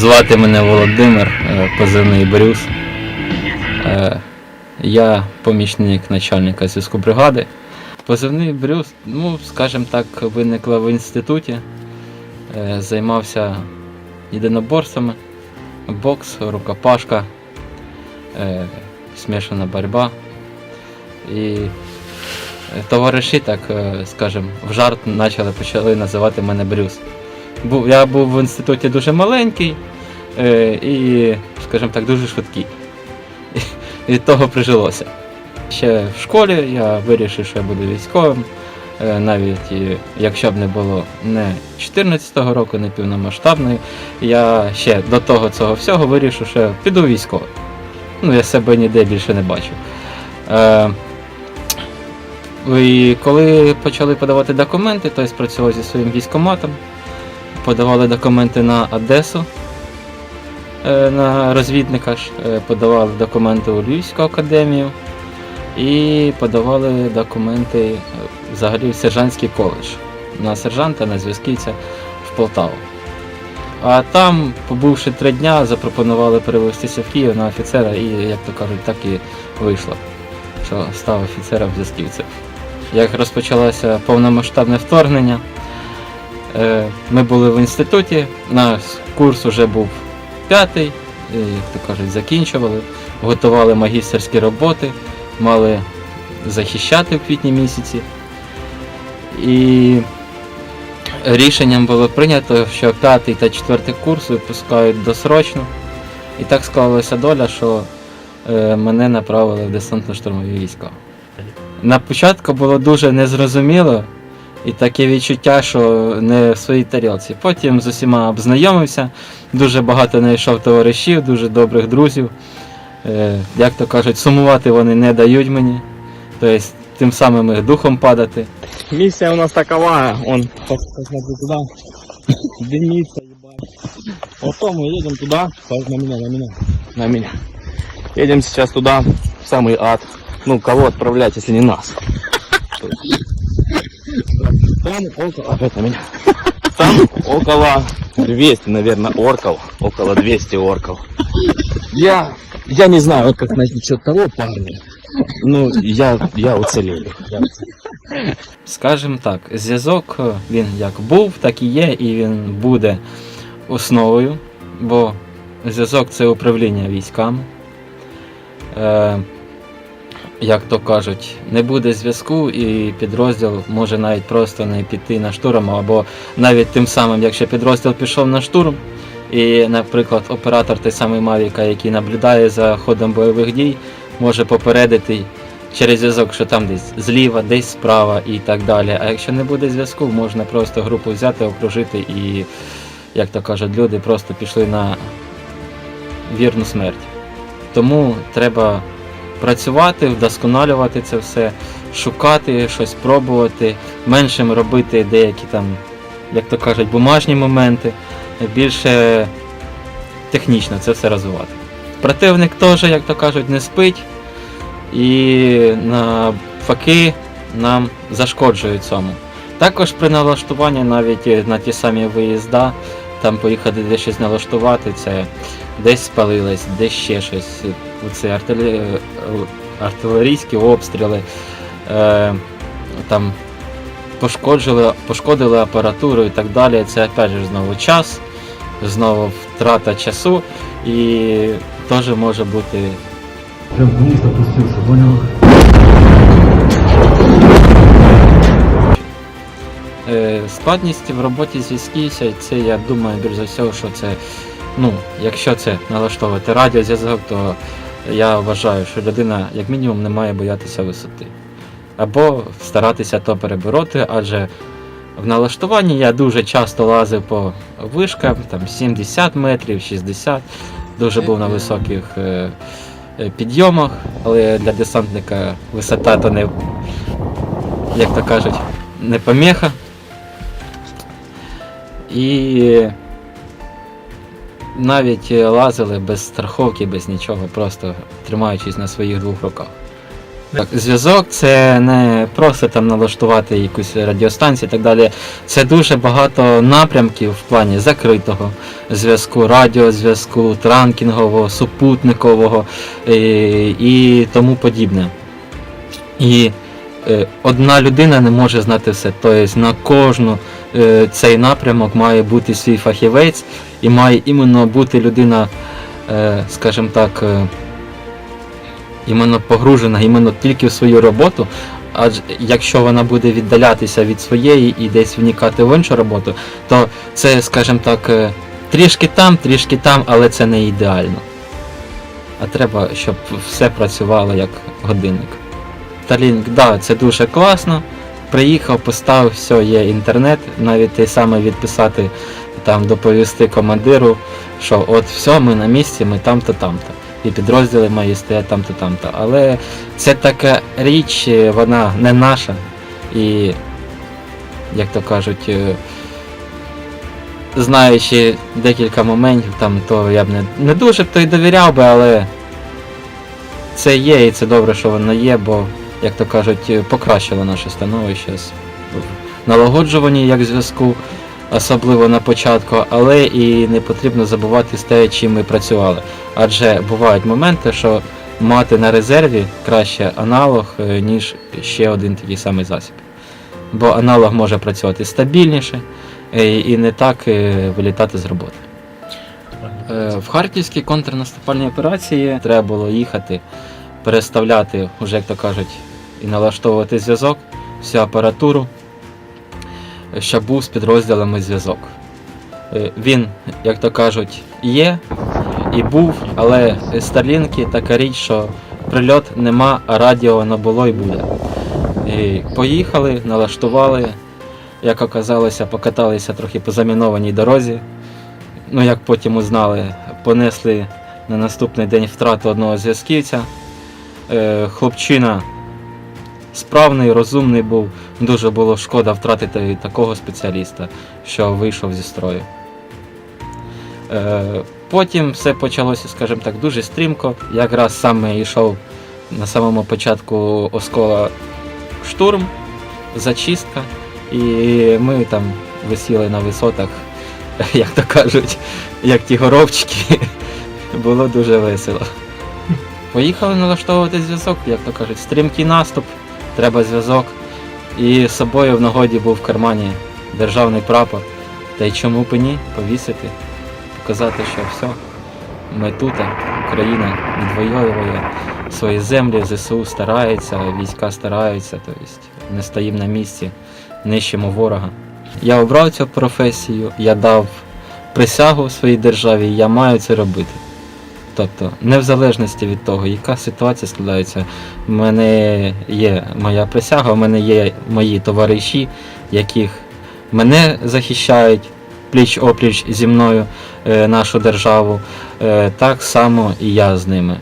Звати мене Володимир, е, позивний Брюс. Е, Я помічник начальника зв'язку бригади. Позивний Брюс, ну, скажімо так, виникла в інституті. Е, Займався єдиноборствами, бокс, рукопашка, смішана боротьба. І товариші, так скажімо, в жарт почали називати мене Брюс. Я був в інституті дуже маленький е, і, скажімо так, дуже швидкий. І від того прижилося. Ще в школі я вирішив, що я буду військовим. Е, навіть якщо б не було не 14-го року, не повномасштабної, я ще до того цього всього вирішив, що я піду військовим. Ну, я себе ніде більше не бачив. Е, і коли почали подавати документи, то я спрацював зі своїм військоматом подавали документи на Одесу е, на розвідника ж, е, подавали документи у Львівську академію і подавали документи е, взагалі в сержантський коледж на сержанта, на зв'язківця в Полтаву. А там, побувши три дня, запропонували перевестися в Київ на офіцера і, як то кажуть, так і вийшло, що став офіцером зв'язківця. Як розпочалося повномасштабне вторгнення, Ми були в інституті, наш курс вже був п'ятий, е, як то кажуть, закінчували, готували магістерські роботи, мали захищати в квітні місяці. І рішенням було прийнято, що п'ятий та четвертий курс випускають досрочно. І так склалася доля, що е, мене направили в десантно-штурмові війська. На початку було дуже незрозуміло, і таке відчуття, що не в своїй тарілці. Потім з усіма обзнайомився, дуже багато знайшов товаришів, дуже добрих друзів. Е, Як то кажуть, сумувати вони не дають мені. Тобто тим самим їх духом падати. Миссия у нас такова, он, посмотри туда, дымится, ебать. Вот то мы едем туда, Паш, на меня, на меня, на меня. Едем сейчас туда, в самый ад. Ну, кого отправлять, если не нас? Там около, опять на меня. Там около 200, наверное, орков, около 200 орков. Я, я не знаю, вот как насчет того парня. Ну, я, я уцелею. Я уцелею. Так, зв'язок е, він як був, так і є, і він буде основою, бо зв'язок це управління військами. Е, як то кажуть, не буде зв'язку і підрозділ може навіть просто не піти на штурм, або навіть тим самим, якщо підрозділ пішов на штурм, і, наприклад, оператор той самий Мавіка, який наблюдає за ходом бойових дій, може попередити через зв'язок, що там десь зліва, десь справа і так далі. А якщо не буде зв'язку, можна просто групу взяти, окружити і, як то кажуть, люди просто пішли на вірну смерть. Тому треба працювати, вдосконалювати це все, шукати щось, пробувати, меншим робити деякі там, як то кажуть, бумажні моменти, більше технічно це все розвивати. Противник теж, як то кажуть, не спить і навпаки нам зашкоджує цьому. Також при налаштуванні навіть на ті самі виїзда, там поїхати десь щось налаштувати, це десь спалилось, десь ще щось. Оце артиле- е, артилерійські обстріли, е, там пошкоджили, пошкодили апаратуру і так далі. Це опять же знову час, знову втрата часу і теж може бути Прям вниз опустился, понял? Е, Складність в роботі зі зв'язківця, це я думаю, більш за все, що це, ну, якщо це налаштовувати радіозв'язок, то я вважаю, що людина як мінімум не має боятися висоти. Або старатися то перебороти, адже в налаштуванні я дуже часто лазив по вишкам, там 70 метрів, 60, дуже був на високих е, е, підйомах, але для десантника висота то не, як то кажуть, не поміха. І навіть е, лазили без страховки, без нічого, просто тримаючись на своїх двох руках. Так, зв'язок це не просто там налаштувати якусь радіостанцію і так далі. Це дуже багато напрямків в плані закритого зв'язку, радіозв'язку, транкінгового, супутникового і, і тому подібне. І е, одна людина не може знати все. Тобто на кожну е, цей напрямок має бути свій фахівець і має іменно бути людина, е, скажімо так. Е, іменно погружена іменно тільки в свою роботу. Адже якщо вона буде віддалятися від своєї і десь вникати в іншу роботу, то це, скажімо так, е, трішки там, трішки там, але це не ідеально. А треба, щоб все працювало як годинник. Starlink, да, це дуже класно. Приїхав, поставив, все, є інтернет, навіть те саме відписати, там, доповісти командиру, що от все, ми на місці, ми там-то, там-то і підрозділи мої стоять там-то, там-то. Але це така річ, е, вона не наша. І, як то кажуть, е, знаючи декілька моментів, там, то я б не, не дуже б то й довіряв би, але це є і це добре, що воно є, бо, як то кажуть, е, покращило наше становище в налагоджуванні як зв'язку, особливо на початку, але і не потрібно забувати з те, чим ми працювали. Адже бувають моменти, що мати на резерві краще аналог, е, ніж ще один такий самий засіб. Бо аналог може працювати стабільніше е, і не так вилітати з роботи. В харківській контрнаступальній операції треба було їхати, переставляти, уже як то кажуть, і налаштовувати зв'язок, всю апаратуру, щоб був з підрозділами зв'язок. Е, Він, як то кажуть, є і був, але Старлінки така річ, що прильот нема, а радіо не було і буде. І поїхали, налаштували, як оказалося, покаталися трохи по замінованій дорозі. Ну, як потім узнали, понесли на наступний день втрату одного зв'язківця. Е, хлопчина справний, розумний був. Дуже було шкода втратити такого спеціаліста, що вийшов зі строю. Е, потім все почалося, скажімо так, дуже стрімко. Якраз саме йшов на самому початку оскола штурм, зачистка, і ми там висіли на висотах, як то кажуть, як ті горобчики. Було дуже весело. Поїхали налаштовувати зв'язок, як то кажуть, стрімкий наступ, треба зв'язок. І з собою в нагоді був в кармані державний прапор. Та й чому б ні повісити, показати, що все, ми тут, Україна відвоює свої землі, ЗСУ старається, війська стараються, тобто не стоїмо на місці, нищимо ворога. Я обрав цю професію, я дав присягу своїй державі, я маю це робити. Тобто, не в залежності від того, яка ситуація складається, в мене є моя присяга, в мене є мої товариші, яких мене захищають пліч опліч зі мною е, нашу державу, е, так само і я з ними.